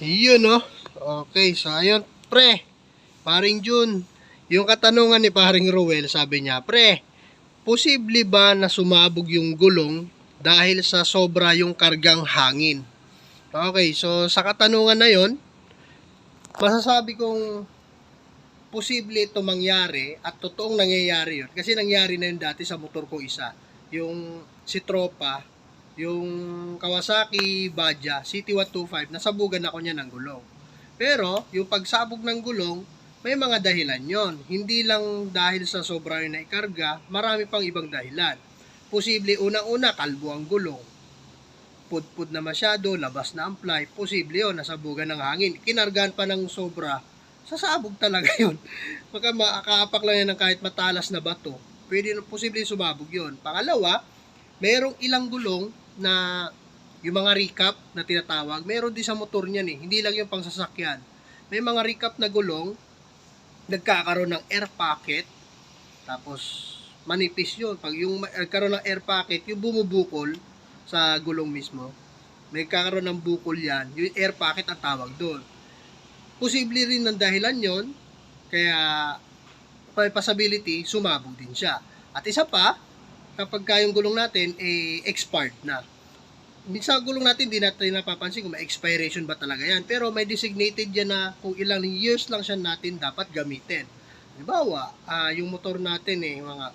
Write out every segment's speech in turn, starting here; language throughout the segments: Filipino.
Yun, no? Okay, so ayun, pre. Paring Jun, yung katanungan ni paring Ruel, sabi niya, pre, posible ba na sumabog yung gulong dahil sa sobra yung kargang hangin? Okay, so sa katanungan na yon, masasabi kong posible ito mangyari at totoong nangyayari yun. Kasi nangyari na yun dati sa motor ko isa. Yung si Tropa, yung Kawasaki Baja CT125, nasabugan ako niya ng gulong. Pero, yung pagsabog ng gulong, may mga dahilan yon. Hindi lang dahil sa sobra yung naikarga, marami pang ibang dahilan. Posible, unang-una, kalbo ang gulong. Pudpud na masyado, labas na ang fly, posible yun, nasabugan ng hangin. Kinargahan pa ng sobra, sasabog talaga yun. Maka makakaapak lang yan ng kahit matalas na bato. Pwede, posible sumabog yun. Pangalawa, merong ilang gulong na yung mga recap na tinatawag, meron din sa motor niyan eh. Hindi lang yung pang sasakyan. May mga recap na gulong, nagkakaroon ng air pocket, tapos manipis yun. Pag yung nagkaroon ng air pocket, yung bumubukol sa gulong mismo, may kakaroon ng bukol yan, yung air pocket ang tawag doon. Posible rin ng dahilan yon kaya may possibility, sumabog din siya. At isa pa, kapag ka yung gulong natin eh, expired na. Minsan gulong natin, di natin napapansin kung may expiration ba talaga yan. Pero may designated yan na kung ilang years lang siya natin dapat gamitin. Halimbawa, ah, yung motor natin eh, mga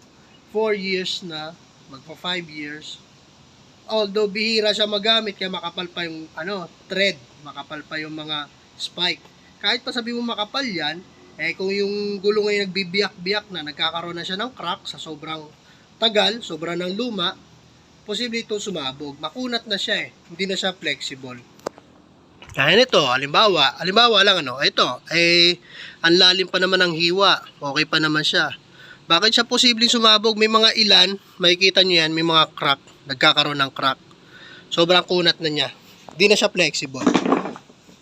4 years na, magpa 5 years. Although bihira siya magamit, kaya makapal pa yung ano, thread, makapal pa yung mga spike. Kahit pa sabi mo makapal yan, eh kung yung gulong ay nagbibiyak-biyak na, nagkakaroon na siya ng crack sa sobrang tagal, sobrang ng luma, posible ito sumabog. Makunat na siya eh. Hindi na siya flexible. Kaya nito, halimbawa, halimbawa lang ano, ito, eh, ang lalim pa naman ng hiwa. Okay pa naman siya. Bakit siya posibleng sumabog? May mga ilan, makikita nyo yan, may mga crack, nagkakaroon ng crack. Sobrang kunat na niya. Hindi na siya flexible.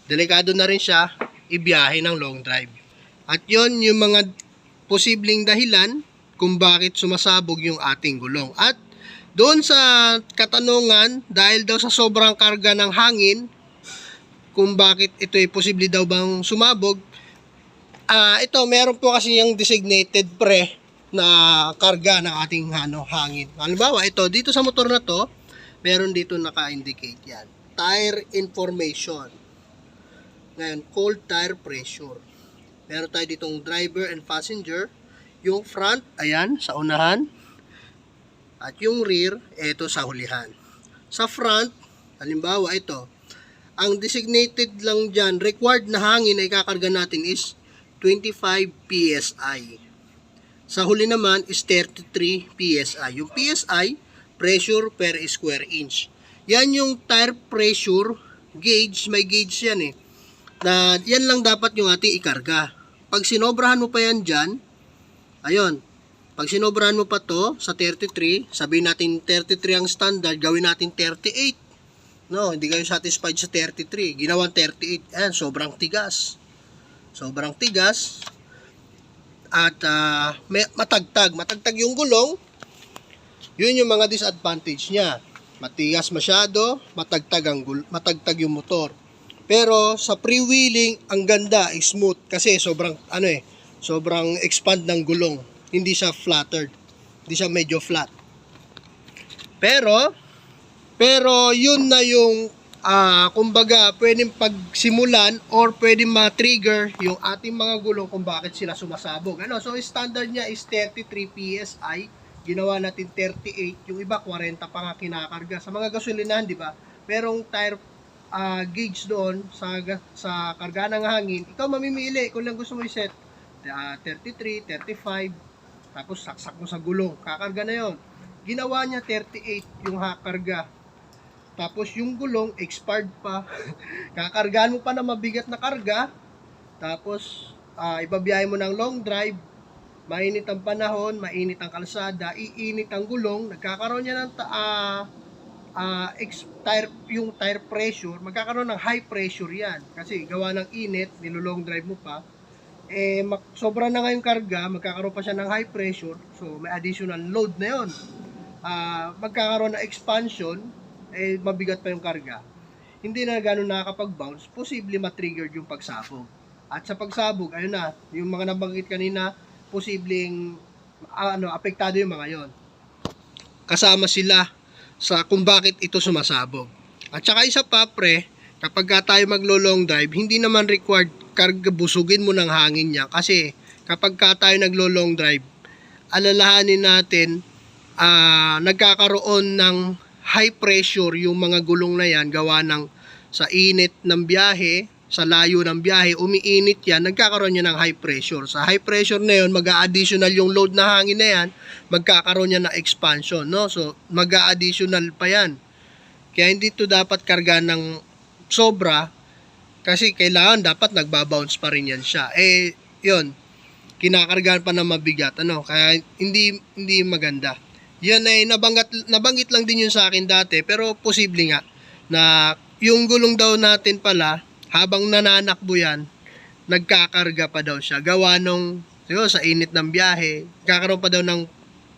Delikado na rin siya ibiyahe ng long drive. At yon yung mga posibleng dahilan kung bakit sumasabog yung ating gulong. At doon sa katanungan, dahil daw sa sobrang karga ng hangin, kung bakit ito ay posible daw bang sumabog, ah ito, meron po kasi yung designated pre na karga ng ating ano, hangin. Halimbawa, ito, dito sa motor na to, meron dito naka-indicate yan. Tire information. Ngayon, cold tire pressure. Meron tayo ditong driver and passenger. Yung front, ayan, sa unahan. At yung rear, eto sa hulihan. Sa front, halimbawa ito, ang designated lang dyan, required na hangin na ikakarga natin is 25 PSI. Sa huli naman is 33 PSI. Yung PSI, pressure per square inch. Yan yung tire pressure gauge, may gauge yan eh. Na yan lang dapat yung ating ikarga. Pag sinobrahan mo pa yan dyan, ayun, pag sinobrahan mo pa to sa 33, sabihin natin 33 ang standard, gawin natin 38. No, hindi kayo satisfied sa 33. Ginawan 38. Ayan, sobrang tigas. Sobrang tigas. At ah, may, matagtag. Matagtag yung gulong. Yun yung mga disadvantage niya. Matigas masyado, matagtag, ang gul- matagtag yung motor. Pero sa pre-wheeling, ang ganda, smooth. Kasi sobrang, ano eh, sobrang expand ng gulong. Hindi siya flattered. Hindi siya medyo flat. Pero, pero yun na yung ah kumbaga pwedeng pagsimulan or pwedeng ma-trigger yung ating mga gulong kung bakit sila sumasabog. Ano? So standard niya is 33 PSI. Ginawa natin 38, yung iba 40 pa nga kinakarga. Sa mga gasolinahan, di ba? Merong tire ah, gauge doon sa sa karga ng hangin. Ikaw mamimili kung lang gusto mo i-set. Ah, 33, 35, tapos saksak mo sa gulong. Kakarga na yon. Ginawa niya 38 yung hakarga. Tapos yung gulong, expired pa. Kakargaan mo pa na mabigat na karga. Tapos, ah ibabiyahe mo ng long drive. Mainit ang panahon, mainit ang kalsada, iinit ang gulong. Nagkakaroon niya ng ah, ah, ex- tire, yung tire pressure. Magkakaroon ng high pressure yan. Kasi gawa ng init, nilolong drive mo pa. Eh, sobra na nga yung karga, magkakaroon pa siya ng high pressure. So, may additional load na yon ah magkakaroon ng expansion, eh mabigat pa yung karga. hindi na gano'n nakakapag-bounce, posible matrigger yung pagsabog. At sa pagsabog, ayun na, yung mga nabanggit kanina, posibleng ah, ano, apektado yung mga yon. Kasama sila sa kung bakit ito sumasabog. At saka isa pa, pre, kapag ka tayo maglo-long drive, hindi naman required karga busugin mo ng hangin niya kasi kapag ka tayo naglo-long drive, alalahanin natin ah, nagkakaroon ng high pressure yung mga gulong na yan gawa ng sa init ng biyahe, sa layo ng biyahe, umiinit yan, nagkakaroon yan ng high pressure. Sa high pressure na yun, mag-additional yung load na hangin na yan, magkakaroon yan ng expansion, no? So, mag-additional pa yan. Kaya hindi to dapat karga ng sobra kasi kailangan dapat nagbabounce pa rin yan siya. Eh, yun, kinakargahan pa ng mabigat, ano? Kaya hindi hindi maganda. Yan ay nabanggit, nabanggit lang din yun sa akin dati, pero posible nga na yung gulong daw natin pala, habang nananakbo yan, nagkakarga pa daw siya. Gawa nung, yun, sa init ng biyahe, kakaroon pa daw ng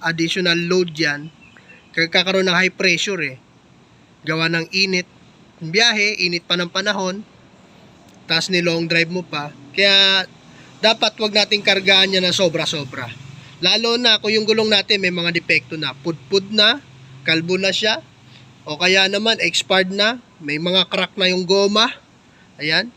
additional load yan. Kakaroon ng high pressure eh. Gawa ng init ng biyahe, init pa ng panahon, tapos ni long drive mo pa. Kaya, dapat wag nating kargaan niya na sobra-sobra. Lalo na kung yung gulong natin may mga depekto na, pudpud na, kalbo na siya, o kaya naman expired na, may mga crack na yung goma. Ayan.